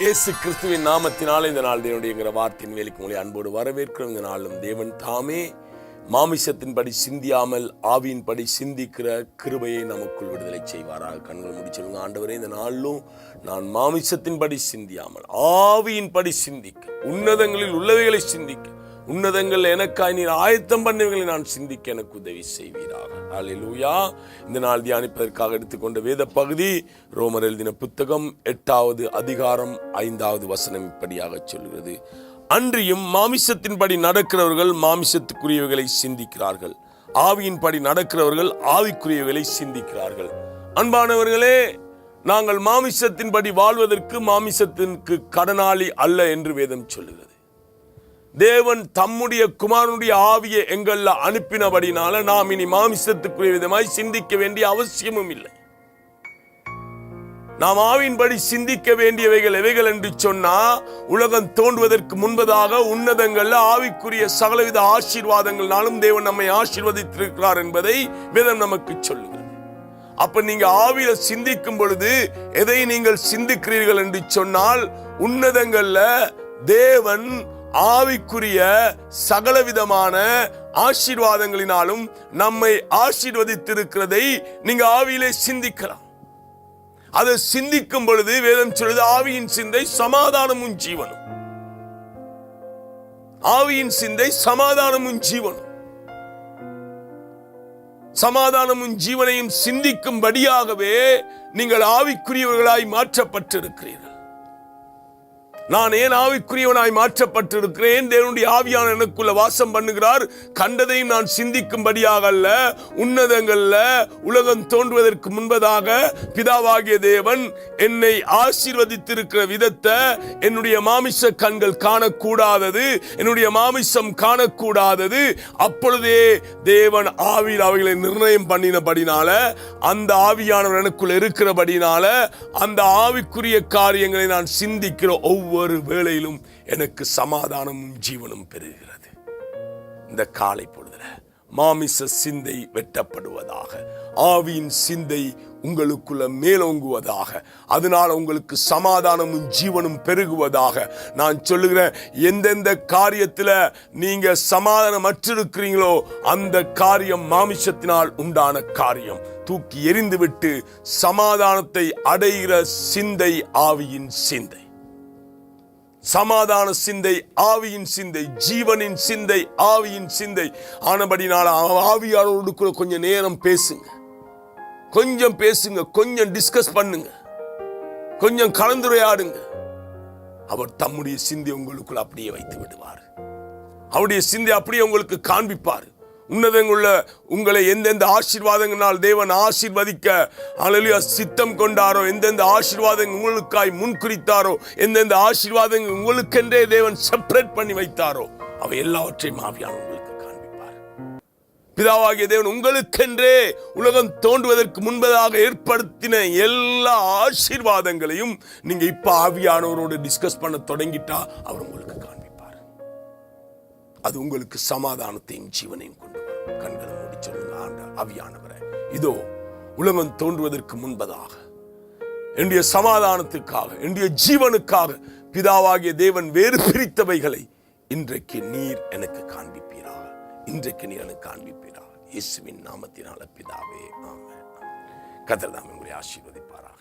இயேசு கிறிஸ்துவின் நாமத்தினால இந்த நாள் தேவனுடைய வார்த்தையின் வேலைக்கு உங்களை அன்போடு வரவேற்கிறோம். இந்த நாளும் தேவன் தாமே மாமிசத்தின்படி சிந்தியாமல் ஆவியின்படி சிந்திக்கிற கிருபையை நமக்குள் விடுதலை செய்வாராக. கண்கள் முடிச்சிருங்க ஆண்டவரே இந்த நாளிலும் நான் மாமிசத்தின்படி சிந்தியாமல் ஆவியின்படி சிந்திக்க உன்னதங்களில் உள்ளவைகளை சிந்திக்க உன்னதங்கள் எனக்காய் நீர் ஆயத்தம் பண்ணுவீங்களை நான் சிந்திக்க எனக்கு உதவி செய்வீராக. அலிலூயா இந்த நாள் தியானிப்பதற்காக எடுத்துக்கொண்ட வேத பகுதி ரோமர் எழுதின புத்தகம் எட்டாவது அதிகாரம் ஐந்தாவது வசனம் இப்படியாக சொல்கிறது. அன்றியும் மாமிசத்தின்படி நடக்கிறவர்கள் மாமிசத்துக்குரியவைகளை சிந்திக்கிறார்கள். ஆவியின்படி நடக்கிறவர்கள் ஆவிக்குரியவைகளை சிந்திக்கிறார்கள். அன்பானவர்களே நாங்கள் மாமிசத்தின்படி வாழ்வதற்கு மாமிசத்திற்கு கடனாளி அல்ல என்று வேதம் சொல்லுகிறது. தேவன் தம்முடைய குமாரனுடைய ஆவியை எங்கள்ல அனுப்பினபடினால நாம் இனி மாமிசத்துக்குரிய விதமாய் சிந்திக்க வேண்டிய அவசியமும் இல்லை. நாம் ஆவின்படி சிந்திக்க வேண்டியவைகள் எவைகள் என்று சொன்னா உலகம் தோன்றுவதற்கு முன்பதாக உன்னதங்கள்ல ஆவிக்குரிய சகலவித ஆசீர்வாதங்கள்னாலும் தேவன் நம்மை ஆசீர்வதித்திருக்கிறார் என்பதை வேதம் நமக்கு சொல்லுகிறது. அப்ப நீங்க ஆவியில சிந்திக்கும் பொழுது எதை நீங்கள் சிந்திக்கிறீர்கள் என்று சொன்னால் உன்னதங்கள்ல தேவன் ஆவிக்குரிய சகலவிதமான ஆசீர்வாதங்களினாலும் நம்மை ஆசீர்வதித்திருக்கிறதை நீங்க ஆவியிலே சிந்திக்கலாம். அதை சிந்திக்கும் பொழுது வேதம் சொல்வது ஆவியின் சிந்தை சமாதானமும் ஜீவனும். ஆவியின் சிந்தை சமாதானமும் ஜீவனும். சமாதானமும் ஜீவனையும் சிந்திக்கும்படியாகவே நீங்கள் ஆவிக்குரியவர்களாய் மாற்றப்பட்டிருக்கிறீர்கள். நான் ஏன் ஆவிக்குரியவனாய் மாற்றப்பட்டிருக்கிறேன்? தேவனுடைய ஆவியான எனக்குள்ள வாசம் பண்ணுகிறார். கண்டதையும் நான் சிந்திக்கும்படியாக அல்ல உன்னதங்கள்ல உலகம் தோன்றுவதற்கு முன்பதாக பிதாவாகிய தேவன் என்னை ஆசீர்வதித்திருக்கிற விதத்தை என்னுடைய மாமிச கண்கள் காணக்கூடாதது என்னுடைய மாமிசம் காணக்கூடாதது. அப்பொழுதே தேவன் ஆவியில் அவைகளை நிர்ணயம் பண்ணினபடினால அந்த ஆவியானவர் எனக்குள் இருக்கிறபடினால அந்த ஆவிக்குரிய காரியங்களை நான் சிந்திக்கிற ஒவ்வொரு ஒவ்வொரு வேளையிலும் எனக்கு சமாதானமும் ஜீவனும் பெறுகிறது. இந்த காலை பொழுதுல மாமிச சிந்தை வெட்டப்படுவதாக ஆவியின் சிந்தை உங்களுக்குள்ள மேலோங்குவதாக அதனால உங்களுக்கு சமாதானமும் ஜீவனும் பெருகுவதாக நான் சொல்லுகிறேன். எந்தெந்த காரியத்துல நீங்க சமாதானம் அற்றிருக்கிறீங்களோ அந்த காரியம் மாமிசத்தினால் உண்டான காரியம். தூக்கி எரிந்துவிட்டு சமாதானத்தை அடைகிற சிந்தை ஆவியின் சிந்தை. சமாதான சிந்தை ஆவியின் சிந்தை ஜீவனின் சிந்தை ஆவியின் சிந்தை. ஆனபடினால ஆவியாளோடு கூட கொஞ்சம் நேரம் பேசுங்க. கொஞ்சம் பேசுங்க கொஞ்சம் டிஸ்கஸ் பண்ணுங்க. கொஞ்சம் கலந்துரையாடுங்க. அவர் தம்முடைய சிந்தை உங்களுக்குள் அப்படியே வைத்து விடுவார். அவருடைய சிந்தை அப்படியே உங்களுக்கு காண்பிப்பார். உன்னதங்குள்ள உங்களை எந்தெந்த ஆசீர்வாதங்களால் தேவன் ஆசீர்வதிக்க அழலியா சித்தம் கொண்டாரோ எந்தெந்த ஆசீர்வாதங்கள் உங்களுக்காய் முன்குறித்தாரோ எந்தெந்த ஆசீர்வாதங்கள் உங்களுக்கென்றே தேவன் செப்பரேட் பண்ணி வைத்தாரோ அவை எல்லாவற்றையும் ஆவியான உங்களுக்கு காண்பிப்பார். பிதாவாகிய தேவன் உங்களுக்கென்றே உலகம் தோன்றுவதற்கு முன்பதாக ஏற்படுத்தின எல்லா ஆசீர்வாதங்களையும் நீங்கள் இப்போ ஆவியானவரோடு டிஸ்கஸ் பண்ண தொடங்கிட்டா அவர் உங்களுக்கு காண்பிப்பார். அது உங்களுக்கு சமாதானத்தையும் ஜீவனையும் கொண்டு வரும். கண்களை மூடி சொல்லுங்க ஆண்ட அவியானவரை இதோ உலகம் தோன்றுவதற்கு முன்பதாக என்னுடைய சமாதானத்துக்காக என்னுடைய ஜீவனுக்காக பிதாவாகிய தேவன் வேறு பிரித்தவைகளை இன்றைக்கு நீர் எனக்கு காண்பிப்பீராக. இன்றைக்கு நீர் எனக்கு காண்பிப்பீராக. இயேசுவின் நாமத்தினால பிதாவே ஆமாம் கத்தர் தாமே உங்களை ஆசீர்வதிப்பாராக.